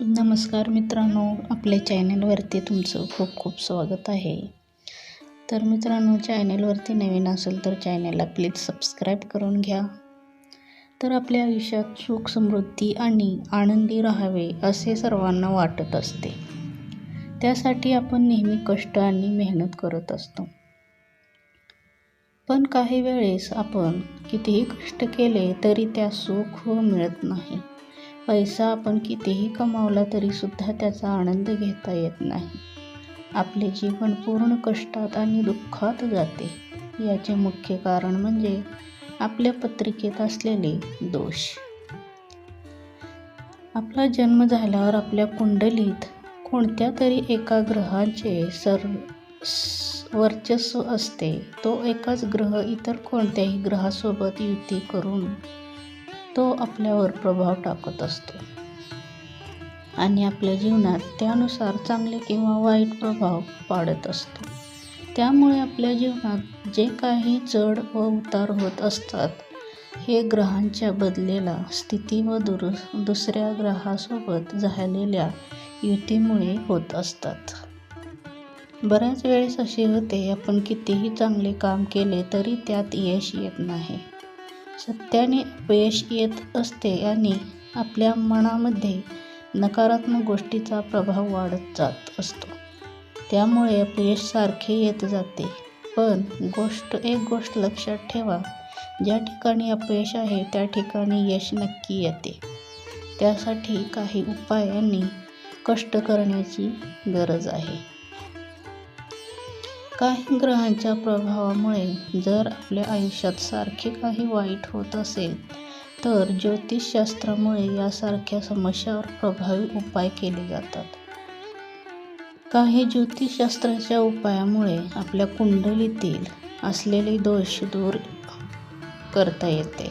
नमस्कार मित्रांनो आपल्या चॅनलवरती तुमचं खूप खूप स्वागत आहे. तर मित्रांनो चॅनलवरती नवीन असेल तर चॅनलला प्लीज सबस्क्राईब करून घ्या. तर आपल्या आयुष्यात सुख समृद्धी आणि आनंदी राहावे असे सर्वांना वाटत असते. त्यासाठी आपण नेहमी कष्ट आणि मेहनत करत असतो. पण काही वेळेस आपण कितीही कष्ट केले तरी त्या सुख मिळत नाही. पैसा आपण कितीही कमावला तरीसुद्धा त्याचा आनंद घेता येत नाही. आपले जीवन पूर्ण कष्टात आणि दुःखात जाते. याचे मुख्य कारण म्हणजे आपल्या पत्रिकेत असलेले दोष. आपला जन्म झाल्यावर आपल्या कुंडलीत कोणत्या तरी एका ग्रहाचे सर वर्चस्व असते तो एकाच ग्रह इतर कोणत्याही ग्रहासोबत युती करून तो आपल्यावर प्रभाव टाकत असतो. आणि आपल्या जीवनात त्यानुसार चांगले किंवा वाईट प्रभाव पाडत असतो. त्यामुळे आपल्या जीवनात जे काही चढ व उतार होत असतात हे ग्रहांच्या बदलेला स्थिती व दुरु दुसऱ्या ग्रहासोबत झालेल्या युतीमुळे होत असतात. बऱ्याच वेळेस असे होते आपण कितीही चांगले काम केले तरी त्यात यश येत नाही. सत्याने अपयश येत असते आणि आपल्या मनामध्ये नकारात्मक गोष्टीचा प्रभाव वाढत जात असतो. त्यामुळे अपयश सारखे येत जाते. पण गोष्ट एक गोष्ट लक्षात ठेवा ज्या ठिकाणी अपयश आहे त्या ठिकाणी यश नक्की येते. त्यासाठी काही उपाय आणि कष्ट करण्याची गरज आहे. काही ग्रहांच्या प्रभावामुळे जर आपल्या आयुष्यात सारखे काही वाईट होत असेल तर ज्योतिषशास्त्रामुळे यासारख्या समस्यावर प्रभावी उपाय केले जातात. काही ज्योतिषशास्त्राच्या उपायामुळे आपल्या कुंडलीतील असलेले दोष दूर करता येते.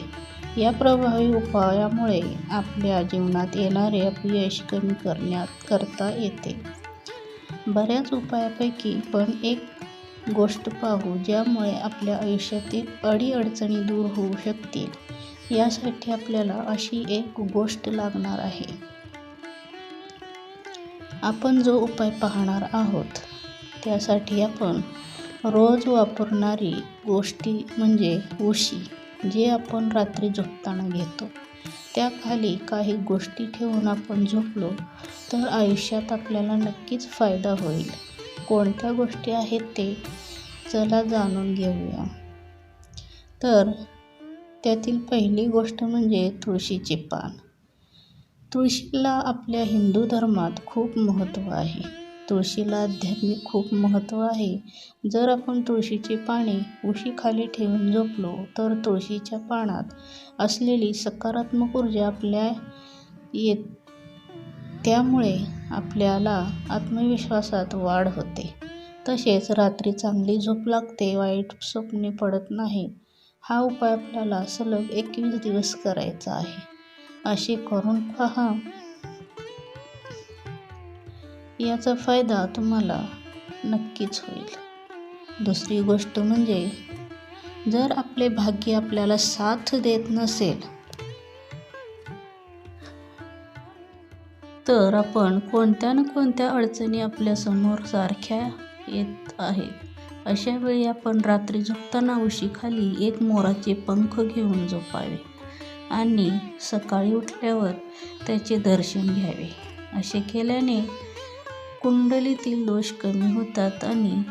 या प्रभावी उपायामुळे आपल्या जीवनात येणारे अपयश कमी करण्यात करता येते. बऱ्याच उपायापैकी पण एक गोष्ट पाहू ज्यामुळे आपल्या आयुष्यातील अडीअडचणी दूर होऊ शकतील. यासाठी आपल्याला अशी एक गोष्ट लागणार आहे. आपण जो उपाय पाहणार आहोत त्यासाठी आपण रोज वापरणारी गोष्टी म्हणजे उशी जे आपण रात्री झोपताना घेतो. त्याखाली काही गोष्टी ठेवून आपण झोपलो तर आयुष्यात आपल्याला नक्कीच फायदा होईल. कोणत्या गोष्टी आहेत ते चला जाणून घेऊया. तर त्यातील पहिली गोष्ट म्हणजे तुळशीचे पान. तुळशीला आपल्या हिंदू धर्मात खूप महत्त्व आहे. तुळशीला आध्यात्मिक खूप महत्त्व आहे. जर आपण तुळशीची पाने उशीखाली ठेवून झोपलो तर तुळशीच्या पानात असलेली सकारात्मक ऊर्जा आपल्या येत त्यामुळे आपल्याला आत्मविश्वासात वाढ होते. तसेच रात्री चांगली झोप लागते वाईट स्वप्ने पडत नाही. हा उपाय आपल्याला सलग एकवीस दिवस करायचा आहे. असे करून पहा. याचा फायदा तुम्हाला नक्कीच होईल. दुसरी गोष्ट म्हणजे जर आपले भाग्य आपल्याला साथ देत नसेल तर आपण कोणत्या ना कोणत्या अडचणी आपल्यासमोर सारख्या येत आहेत? अशा वेळी आपण रात्री झोपताना उशीखाली एक मोराचे पंख घेऊन झोपावे आणि सकाळी उठल्यावर त्याचे दर्शन घ्यावे. असे केल्याने कुंडलीतील दोष कमी होतात आणि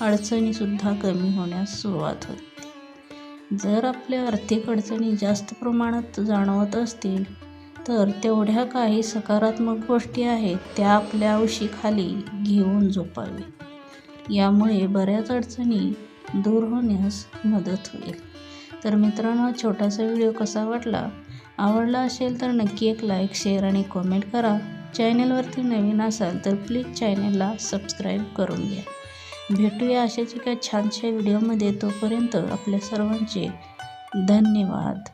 अडचणीसुद्धा कमी होण्यास सुरुवात होते. जर आपल्या आर्थिक अडचणी जास्त प्रमाणात जाणवत असतील तर तेवढ्या काही सकारात्मक गोष्टी आहेत त्या आपल्या उशीखाली घेऊन झोपावे. यामुळे बऱ्याच अडचणी दूर होण्यास मदत होईल. तर मित्रांनो छोटासा व्हिडिओ कसा वाटला? आवडला असेल तर नक्की एक लाईक शेअर आणि कमेंट करा. चॅनलवरती नवीन असाल तर प्लीज चॅनलला सबस्क्राईब करून घ्या. भेटूया अशाच एका छानशा व्हिडिओमध्ये. तोपर्यंत आपल्या सर्वांचे धन्यवाद.